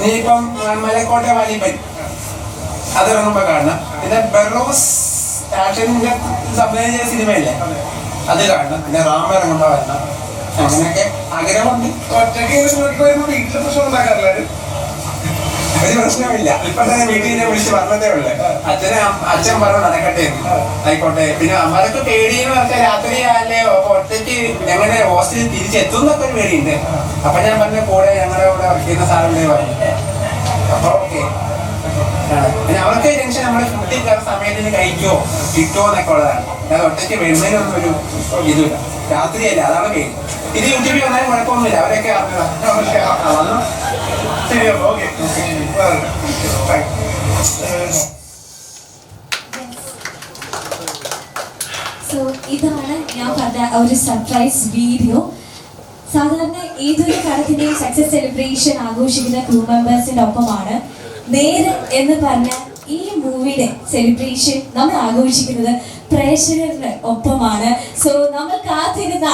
നീ ഇപ്പം മലക്കോട്ടെ വാലിപ്പൻ. അതിറങ്ങുമ്പോ കാണണം. പിന്നെ ബെറോസ് ആക്ഷനിന്റെ സംവിധാനം ചെയ്ത സിനിമയില്ലേ? അത് കാണണം. പിന്നെ റാം ഇറങ്ങുമ്പോ വരണം. അങ്ങനെയൊക്കെ ആഗ്രഹമുണ്ട്. ഒറ്റയ്ക്ക് വീട്ടിലെ പ്രശ്നം ഉണ്ടാക്കാറില്ല. പ്രശ്നമില്ല. ഇപ്പൊ തന്നെ വീട്ടിൽ നിന്ന് വിളിച്ച് പറഞ്ഞതേ ഉള്ളു. അച്ഛനെ അച്ഛൻ പറഞ്ഞു നടക്കട്ടെ. ആയിക്കോട്ടെ. പിന്നെ അമ്മയ്ക്ക് പേടിയെന്ന് പറഞ്ഞാൽ രാത്രി ആയാലേ ഒറ്റയ്ക്ക് ഞങ്ങളുടെ ഹോസ്റ്റലിൽ തിരിച്ചെത്തും എന്നൊക്കെ ഒരു പേടിയുണ്ട്. അപ്പൊ ഞാൻ പറഞ്ഞ കൂടെ ഞങ്ങളുടെ കൂടെ വർക്ക് ചെയ്യുന്ന സാറുണ്ട് പറഞ്ഞു. അപ്പൊ ഓക്കെ പിന്നെ അവർക്ക് ടെൻഷൻ നമ്മുടെ ഫുഡിൽ കയറുന്ന സമയത്തിന് കഴിക്കോ കിട്ടോ എന്നൊക്കെ ഉള്ളതാണ്. അത് ഒറ്റയ്ക്ക് വരുന്നതിനൊന്നും ഒരു ഇതുമില്ല. രാത്രിയല്ല അതാണ് പേര് ഇത് യൂട്യൂബിൽ വന്നാലും കുഴപ്പമൊന്നുമില്ല. അവരൊക്കെ അറിഞ്ഞതാണ് ശരി അപ്പൊ സോ ഇതാണ് ഞാൻ പറഞ്ഞ ഒരു സർപ്രൈസ് വീഡിയോ സാധാരണ ഏതൊരു കടത്തിന്റെയും സക്സസ് സെലിബ്രേഷൻ ആഘോഷിക്കുന്ന ക്രൂ മെമ്പേഴ്സിന്റെ ഒപ്പമാണ്. നേര് എന്ന് പറഞ്ഞ ഈ മൂവിയുടെ സെലിബ്രേഷൻ നമ്മൾ ആഘോഷിക്കുന്നത് പ്രേക്ഷകരുടെ ഒപ്പമാണ്. സോ നമ്മൾ കാത്തിരുന്ന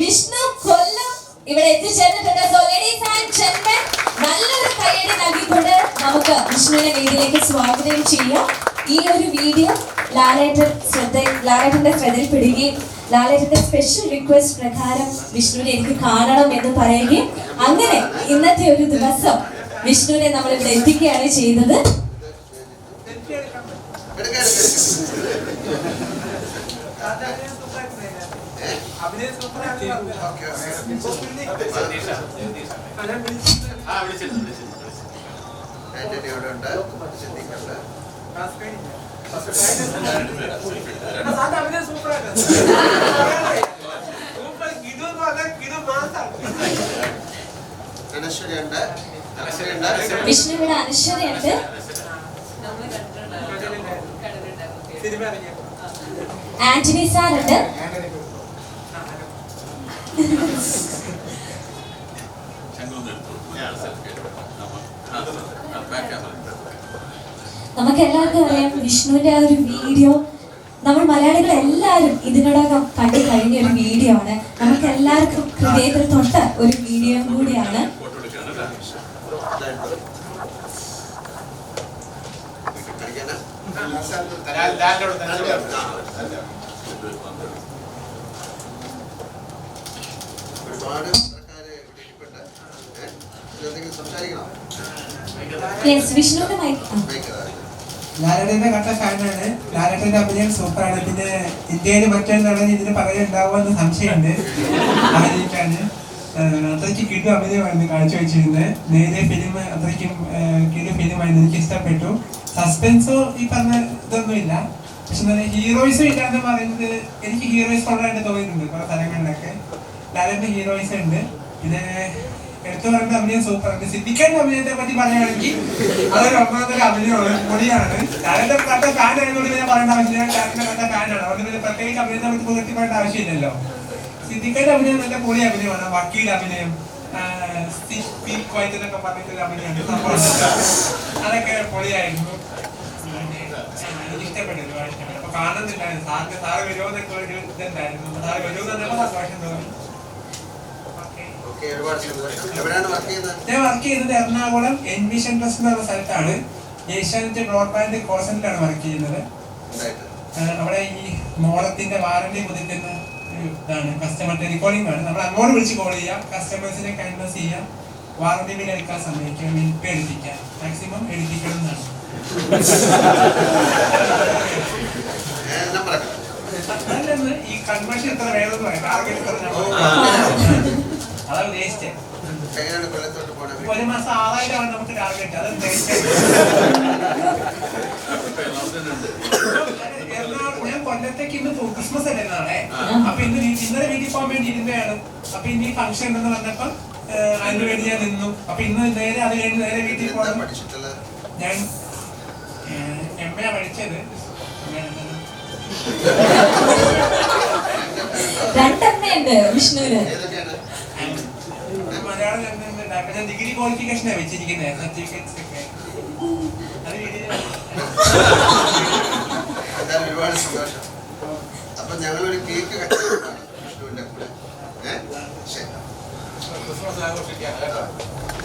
വിഷ്ണു കൊല്ലം ഇവിടെ എത്തിച്ചേർന്നിട്ടുണ്ട്. സോ ലേഡീസ് ആൻഡ് ജെന്റൽമെൻ നല്ലൊരു കയ്യടി നൽകിക്കൊണ്ട് നമുക്ക് വിഷ്ണുവിനെ വേദിയിലേക്ക് സ്വാഗതം ചെയ്യാം. ഈ ഒരു വീഡിയോ ലാലേട്ടൻ ശ്രദ്ധ ലാലേട്ടന്റെ ശ്രദ്ധയിൽപ്പെടുകയും ലാലേട്ടന്റെ സ്പെഷ്യൽ റിക്വസ്റ്റ് പ്രകാരം വിഷ്ണുവിനെ എനിക്ക് കാണണം എന്ന് പറയുകയും അങ്ങനെ ഇന്നത്തെ ഒരു ദിവസം വിഷ്ണുവിനെ നമ്മൾ ഇവിടെ എത്തിക്കുകയാണ് ചെയ്തത്. ഉണ്ട് ഉണ്ട് വിഷ്ണുവിടെ അനശ്വരയുണ്ട് ആന്റണി സാർ ഉണ്ട് നമുക്ക് എല്ലാവർക്കും അറിയാം വിഷ്ണുവിന്റെ ആ ഒരു വീഡിയോ. നമ്മൾ മലയാളികൾ എല്ലാവരും ഇതിനോടകം കണ്ടു കഴിഞ്ഞ ഒരു വീഡിയോ ആണ്. നമുക്ക് എല്ലാവർക്കും ഹൃദയത്തിൽ തൊട്ട ഒരു വീഡിയോ കൂടിയാണ്. ലാലേട്ടന്റെ കട്ട ഫാനാണ്. ലാലേട്ടന്റെ അഭിനയം സൂപ്പറാണ്. പിന്നെ ഇന്ത്യയിൽ മറ്റൊരു നടൻ ഇതിന് പറയുണ്ടാവുമെന്ന് സംശയമുണ്ട്. ആഹ് അത്രയ്ക്ക് കിടു അഭിനയമായിരുന്നു കാഴ്ചവെച്ചിരുന്നത്. നേരെ ഫിലിം അത്രയ്ക്കും കിടു ഫിലിമായിരുന്നു എനിക്ക് ഇഷ്ടപ്പെട്ടു. സസ്പെൻസോ ഈ പറഞ്ഞ ഇതൊന്നുമില്ല പക്ഷെ നല്ല ഹീറോയിസും ഇല്ലാന്ന് പറയുന്നത് എനിക്ക് ഹീറോയിസ് കൊള്ളായിട്ട് തോന്നിയിട്ടുണ്ട് കുറെ സ്ഥലങ്ങളിലൊക്കെ. ടാലന്റ് ഹീറോയിസ് ഉണ്ട്. പിന്നെ എടുത്തു പറയുന്ന അഭിനയം സൂപ്പറാണ് സിദ്ദിഖാന്റെ അഭിനയത്തെ പറ്റി പറയുകയാണെങ്കിൽ അതൊരു ഒന്നാമത്തെ അഭിനയമാണ്. പൊടിയാണ് ടാലന്റ് കണ്ട ഫാൻ ആയതുകൊണ്ട് ഞാൻ പറയേണ്ട ആവശ്യമില്ല. ടാലന്റ് കണ്ട ഫാനാണ് അതുകൊണ്ട് പിന്നെ പ്രത്യേകിച്ച് അഭിനയത്തെ പറ്റി പുലർത്തി പറയേണ്ട ആവശ്യമില്ലല്ലോ. സിദ്ദിഖാന്റെ അഭിനയം നല്ല പൊളി അഭിനയമാണ്. വക്കീൽ അഭിനയം എന്നൊക്കെ പറഞ്ഞിട്ടൊരു അഭിനയമാണ്. അതൊക്കെ പൊളിയായിരുന്നു. ഇഷ്ടപ്പെട്ടു ഒരുപാട് ഇഷ്ടപ്പെട്ടു. അപ്പൊ കാണുന്നുണ്ടായിരുന്നു. സാറിന് സാറ് വരുമോ ഒരു ഇതുണ്ടായിരുന്നു. സാറ് വരുമോ എന്നൊക്കെ സന്തോഷം തോന്നി. ഞാൻ വർക്ക് ചെയ്യുന്നത് എറണാകുളം എൻവിഷൻ ട്രസ്റ്റ് എന്ന് പറഞ്ഞ സ്ഥലത്താണ്. ഏഷ്യാനെറ്റ് ബ്രോഡ്ബാൻഡ് കോൾ സെന്ററിലാണ് വർക്ക് ചെയ്യുന്നത്. അവിടെ ഈ മോളത്തിന്റെ വാറന്റി പുതുക്കുന്ന ഇതാണ് കസ്റ്റമർ ടെലികോളിംഗ് ആണ്. നമ്മൾ അങ്ങോട്ട് വിളിച്ച് കോൾ ചെയ്യാം. കസ്റ്റമേഴ്സിനെ കൺവേഴ്സ് ചെയ്യാം. വാറണ്ടി ബിൽ എടുക്കാൻ സമ്മതിക്കാം. മിൽപ്പ് എടുപ്പിക്കാം. മാക്സിമം എടുപ്പിക്കണം എന്നാണ് ഈ കൺവേർഷൻ എത്ര വേണമെന്ന് പറയാം. ടാർഗറ്റ് എത്ര ഞാൻ ഓ. അതാണ് വേസ്റ്റ് ഒരു മാസം ആറായിരമാണ് നമുക്ക് ടാർഗറ്റ് അത് വേസ്റ്റ് എറണാകുളം കൊല്ലത്തേക്ക് ഇന്ന് ക്രിസ്മസ് അല്ലേ നാളെ അപ്പൊ ഇന്ന് ഇന്നലെ വീട്ടിൽ പോകാൻ വേണ്ടി ഇരുന്നതാണ് അപ്പൊ ഇന്ന് ഈ ഫംഗ്ഷൻ ഉണ്ടെന്ന് പറഞ്ഞപ്പോ അതിന് വേണ്ടി ഞാൻ നിന്നു. അപ്പൊ ഇന്ന് നേരെ അത് കഴിഞ്ഞ് നേരെ വീട്ടിൽ പോകണം ഞാൻ എം എ പഠിച്ചത്. വിഷ്ണുവിന്. മലയാളം രണ്ടുണ്ട്. അപ്പൊ ഞാൻ ഡിഗ്രി ക്വാളിഫിക്കേഷനാണ് വെച്ചിരിക്കുന്നത് സർട്ടിഫിക്കറ്റ്സ് ഒക്കെ അത് വീട്ടിൽ എന്തായാലും ഒരുപാട് സന്തോഷം അപ്പൊ ഞങ്ങളൊരു കേക്ക് കട്ടിയാണ് വിഷ്ണുവിന്റെ കൂടെ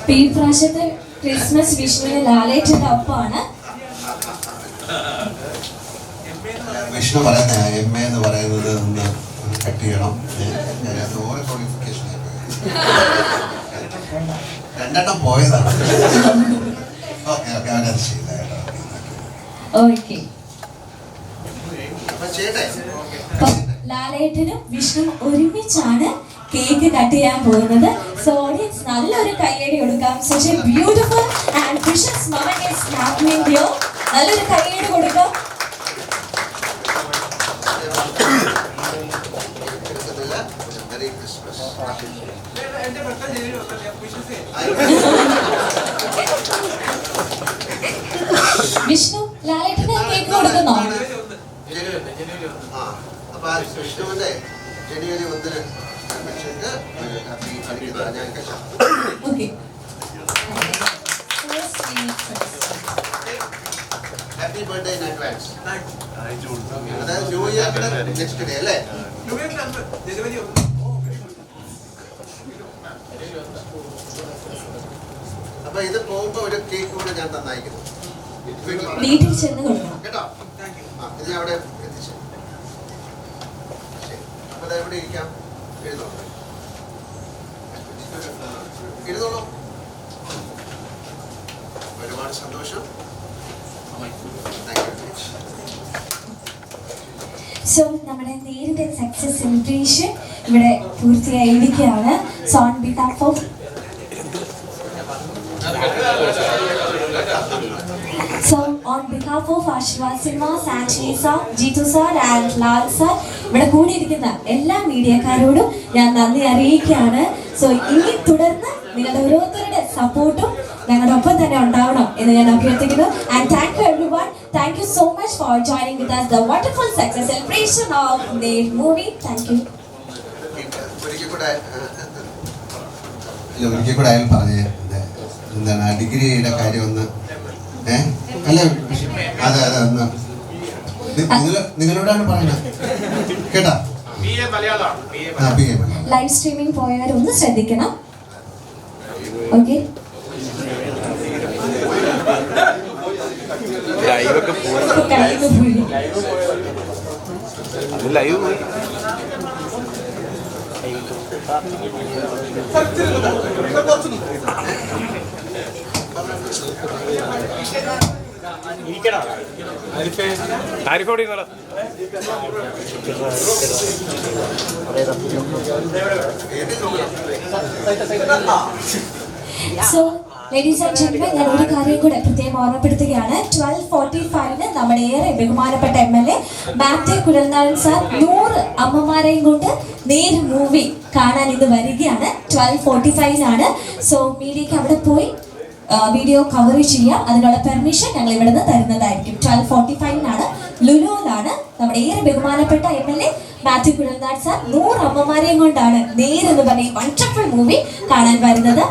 ഇപ്പൊ ഈ പ്രാവശ്യത്തെ ക്രിസ്മസ് വിഷ്ണുവിന് ലാലേട്ടന്റെ അപ്പാണ് വിഷ്ണു പറയുന്ന എം എ എന്ന് പറയുന്നത് ഒന്ന് കട്ട് ചെയ്യണം. ഓരോ ക്വാളിഫിക്കേഷൻ രണ്ടെണ്ണം പോയതാണ്. ഓക്കെ ഓക്കെ അവനത് ചെയ്ത ഓക്കെ അപ്പൊ അപ്പം ലാലേട്ടനും വിഷ്ണു ഒരുമിച്ചാണ് കേക്ക് കട്ട് ചെയ്യാൻ പോകുന്നത്. സോ ഓഡിയൻസ് നല്ലൊരു കയ്യടി കൊടുക്കാം. Such a beautiful and wishes moment is happening here നല്ലൊരു കയ്യടി കൊടുക്കാം. വിഷ്ണു ലാലേട്ടന് കേക്ക് കൊടുക്കുന്നോ? ജനുവരി ആ അപ്പൊ വിഷ്ണുവിന്റെ ജനുവരി ഒന്നിന് കളിക്കുന്ന ഞാൻ കഴിച്ചാം ഹാപ്പി ബർത്ത്ഡേ ഇൻ അഡ്വാൻസ് അതായത് ന്യൂ ഇയറിന്റെ നെക്സ്റ്റ് ഡേ അല്ലേ? ജനുവരി ഒന്ന് അപ്പൊ ഇത് പോകുമ്പോ ഒരു കേക്ക് കൂടെ ഞാൻ തന്നയക്കുന്നു വീട്ടിൽ ചെന്ന് കൊടുക്കണം. കേട്ടോ? ഇത് ഞാൻ അവിടെ എത്തിച്ചു. ശരി. അപ്പൊ ഇരിക്കാം. എഴുതോ എഴുതോളൂ ഒരുപാട് സന്തോഷം സോ നമ്മുടെ നേരിന്റെ സക്സസ് സെലിബ്രേഷൻ ഇവിടെ പൂർത്തിയായിരിക്കുകയാണ് so on behalf of So on behalf of Ashwa Cinema, Sanchini sir, Jitu sir and Lal sir, ഇവിടെ കൂടിയിരിക്കുന്ന എല്ലാ മീഡിയക്കാരോടും ഞാൻ നന്ദി അറിയിക്കുകയാണ്. സോ ഇനി തുടർന്ന് നിങ്ങളുടെ ഓരോരുത്തരുടെ സപ്പോർട്ടും ഞങ്ങളുടെ ഒപ്പം തന്നെ ഉണ്ടാവണം എന്ന് ഞാൻ അഭ്യർത്ഥിക്കുന്നു. And thank you everyone thank you so much for joining with the wonderful success celebration of the movie thank you ഒരിക്കൽ കൂടെ അയാൾ പറഞ്ഞേ എന്താണ് ഡിഗ്രിയുടെ കാര്യം ഒന്ന് ഏഹ് അല്ല അതെ അതെ ഒന്ന് നിങ്ങളോടാണ് പറയുന്നത്. കേട്ടാ? ലൈവ് സ്ട്രീമിംഗ് പോയവർ ഒന്ന് ശ്രദ്ധിക്കണം. ഓക്കെ ലൈവൊക്കെ പോയി. പോയി. ലൈവ് പോയി. സോ ലേഡീസ് ആൻഡ് ജെന്റ്മെൻ ഞാൻ ഒരു കാര്യം കൂടെ പ്രത്യേകം ഓർമ്മപ്പെടുത്തുകയാണ്. ട്വൽവ് ഫോർട്ടി ഫൈവിന് നമ്മുടെ ഏറെ ബഹുമാനപ്പെട്ട M L A Mathew Kuzhalnadan sir നൂറ് അമ്മമാരെയും കൊണ്ട് നേര് മൂവി കാണാൻ ഇന്ന് വരികയാണ്. ട്വൽവ് ഫോർട്ടി ഫൈവിനാണ് സോ മീഡിയക്ക് അവിടെ പോയി. വീഡിയോ കവർ ചെയ്യാം. അതിനുള്ള പെർമിഷൻ ഞങ്ങൾ ഇവിടെ നിന്ന് തരുന്നതായിരിക്കും. ട്വൽവ് ഫോർട്ടി ഫൈവിനാണ് ലുലുവിലാണ് നമ്മുടെ ഏറെ ബഹുമാനപ്പെട്ട M L A Mathew Kuzhalnad sir നൂറ് അമ്മമാരെയും കൊണ്ടാണ് നേരെന്ന് പറഞ്ഞ ഈ വണ്ടർഫുൾ മൂവി കാണാൻ വരുന്നത്.